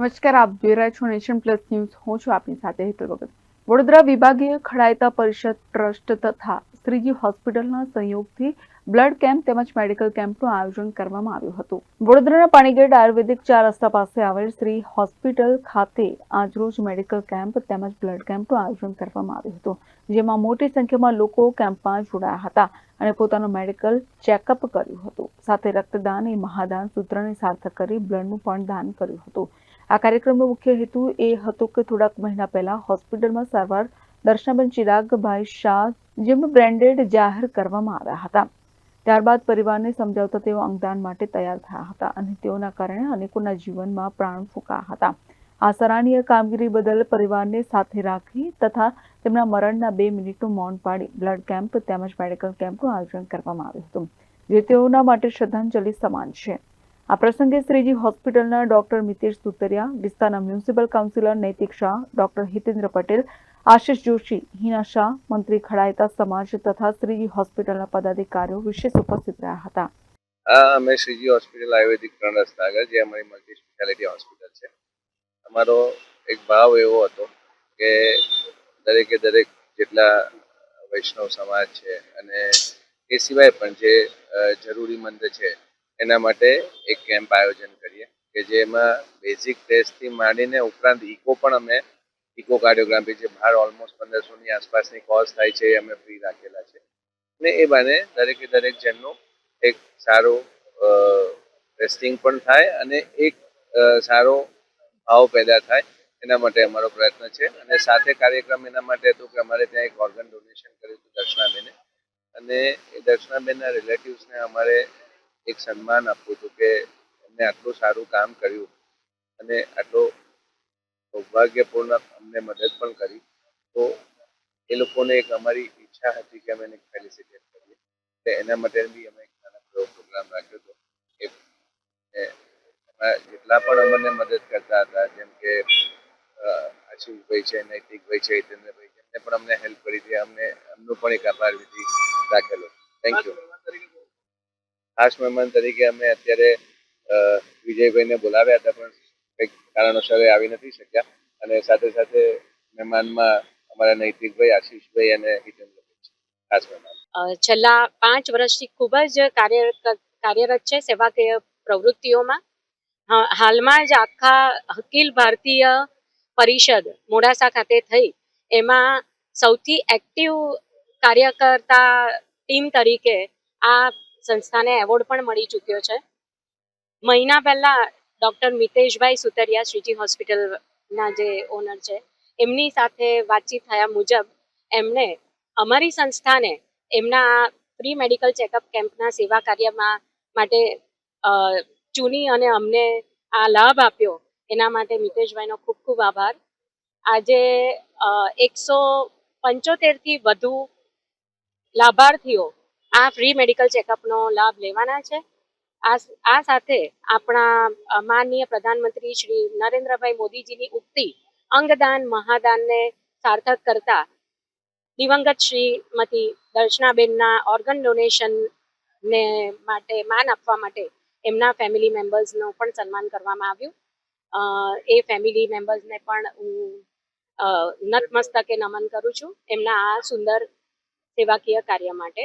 નમસ્કાર, આપ જોઈ રહ્યા છો નેશન પ્લસ ન્યૂઝ. હું છું આપની સાથે હેતલ ભગત. વડોદરા વિભાગીય ખડાયતા પરિષદ ટ્રસ્ટ તથા શ્રીજી હોસ્પિટલના સહયોગથી બ્લડ કેમ્પ તેમજ મેડિકલ કેમ્પનું આયોજન કરવામાં આવ્યું હતું. વડોદરાના પાણીગેટ આયુર્વેદિક ચાર રસ્તા પાસે આવેલ શ્રી હોસ્પિટલ ખાતે આજરોજ મેડિકલ કેમ્પ તેમજ બ્લડ કેમ્પનું આયોજન કરવામાં આવ્યું હતું, જેમાં મોટી સંખ્યામાં લોકો કેમ્પમાં જોડાયા હતા અને પોતાનું મેડિકલ ચેકઅપ કર્યું હતું. સાથે રક્તદાન એ મહાદાન સૂત્રને સાર્થક કરી બ્લડનું પણ દાન કર્યું હતું. આ કાર્યક્રમનો મુખ્ય હેતુ એ હતો કે થોડાક મહિના પહેલા હોસ્પિટલમાં સારવાર દર્શનાબેન ચિરાગભાઈ શાહ જેમ બ્રેન્ડેડ જાહેર કરવામાં આવ્યા હતા. ત્યારબાદ પરિવારને સમજાવતા તેઓ અંગદાન માટે તૈયાર થયા હતા અને તેઓના કારણે અનેકોના જીવનમાં પ્રાણ ફૂંકા હતા. આ સરાહનીય કામગીરી બદલ પરિવારને સાથે રાખી તથા તેમના મરણના બે મિનિટનું મૌન પાડી બ્લડ કેમ્પ તેમજ મેડિકલ કેમ્પનું આયોજન કરવામાં આવ્યું હતું. જે તેઓના માટે શ્રદ્ધાંજલિ સમાન છે. આ પ્રસંગે શ્રીજી હોસ્પિટલના ડોક્ટર મિતેશ સુતરિયા વિસ્તારના municipal councillor Naitik Shah, doctor Hitendra Patel, Ashish Joshi, Hina Shah, મંત્રી ખડાયતા સમાજ તથા શ્રીજી હોસ્પિટલના પદાધિકારીઓ વિશેષ ઉપસ્થિત રહ્યા હતા. અમે શ્રીજી હોસ્પિટલ આયુર્વેદિક ત્રણ જે અમારી મલ્ટી સ્પેશિયાલિટી હોસ્પિટલ છે. અમારો એક ભાવ એવો હતો કે દરેકે દરેક જેટલા વૈષ્ણવ સમાજ છે અને એ સિવાય પણ જે જરૂરીમંદ છે એના માટે એક કેમ્પ આયોજન કરીએ, કે જેમાં બેઝિક ટેસ્ટથી માંડીને ઉપરાંત ઇકો પણ અમે ઇકો કાર્ડિયોગ્રાફી જે બહાર ઓલમોસ્ટ પંદરસોની આસપાસની કોસ્ટ થાય છે એ અમે ફ્રી રાખેલા છે. ને એ બને દરેકે દરેક જણનું એક સારું ટેસ્ટિંગ પણ થાય અને એક સારો ભાવ પેદા થાય એના માટે અમારો પ્રયત્ન છે. અને સાથે કાર્યક્રમ એના માટે હતો કે અમારે ત્યાં એક ઓર્ગન ડોનેશન કર્યું હતું દર્શનાબેને. અને એ દર્શનાબેનના રિલેટિવ્સને અમારે એક સન્માન આપવું છું કે એમને આટલું સારું કામ કર્યું અને આટલો સૌભાગ્યપૂર્ણ અમને મદદ પણ કરી, તો એ લોકોને એક અમારી ઈચ્છા હતી કે અમે એને ફેલિસિટેટ કરીએ. એટલે એના માટે બી અમે એક નાનકડો પ્રોગ્રામ રાખ્યો હતો. એમાં જેટલા પણ અમને મદદ કરતા હતા, જેમ કે આશીષભાઈ છે, નૈતિકભાઈ છે, હિતેન્દ્રભાઈ છે, એમને પણ અમને હેલ્પ કરી હતી. અમને એમનું પણ એક આભાર વિધિ રાખેલો. થેન્ક યુ ખાસ મહેમાન તરીકે અમે અત્યારે વિજયભાઈને બોલાવ્યા હતા, પણ કંઈક કારણોસર આવી નથી શક્યા. અને સાથે સાથે મહેમાનમાં અમારા નૈતિકભાઈ આશીષભાઈ અને હિતેન્દ્રભાઈ ખાસ મહેમાન. છેલ્લા પાંચ વર્ષથી ખૂબ જ કાર્યરત છે સેવાકીય પ્રવૃત્તિઓમાં. હાલમાં જ આખા અખિલ ભારતીય પરિષદ મોડાસા ખાતે થઈ. એમાં સૌથી એક્ટિવ કાર્યકર્તા ટીમ તરીકે આ સંસ્થાને એવોર્ડ પણ મળી ચૂક્યો છે. મહિના પહેલા ડૉક્ટર મિતેશભાઈ સુતરિયા શ્રીજી હોસ્પિટલના જે ઓનર છે, એમની સાથે વાતચીત થયા મુજબ એમણે અમારી સંસ્થાને એમના પ્રી મેડિકલ ચેકઅપ કેમ્પના સેવા કાર્યમાં માટે ચૂની અને અમને આ લાભ આપ્યો. એના માટે મિતેશભાઈનો ખૂબ ખૂબ આભાર. આજે એકસો પંચોતેરથી વધુ લાભાર્થીઓ આ ફ્રી મેડિકલ ચેકઅપનો લાભ લેવાના છે. આ સાથે આપણા માનનીય પ્રધાનમંત્રી શ્રી નરેન્દ્રભાઈ મોદીજીની ઉક્તિ, અંગદાન, મહાદાનને સાર્થક કરતા દિવંગત શ્રીમતી દર્શનાબેનના ઓર્ગન ડોનેશન ને માટે, માન આપવા માટે એમના ફેમિલી મેમ્બર્સનું પણ સન્માન કરવામાં આવ્યું. એ ફેમિલી મેમ્બર્સને પણ હું નતમસ્તકે નમન કરું છું. એમના આ સુંદર સેવાકીય કાર્ય માટે.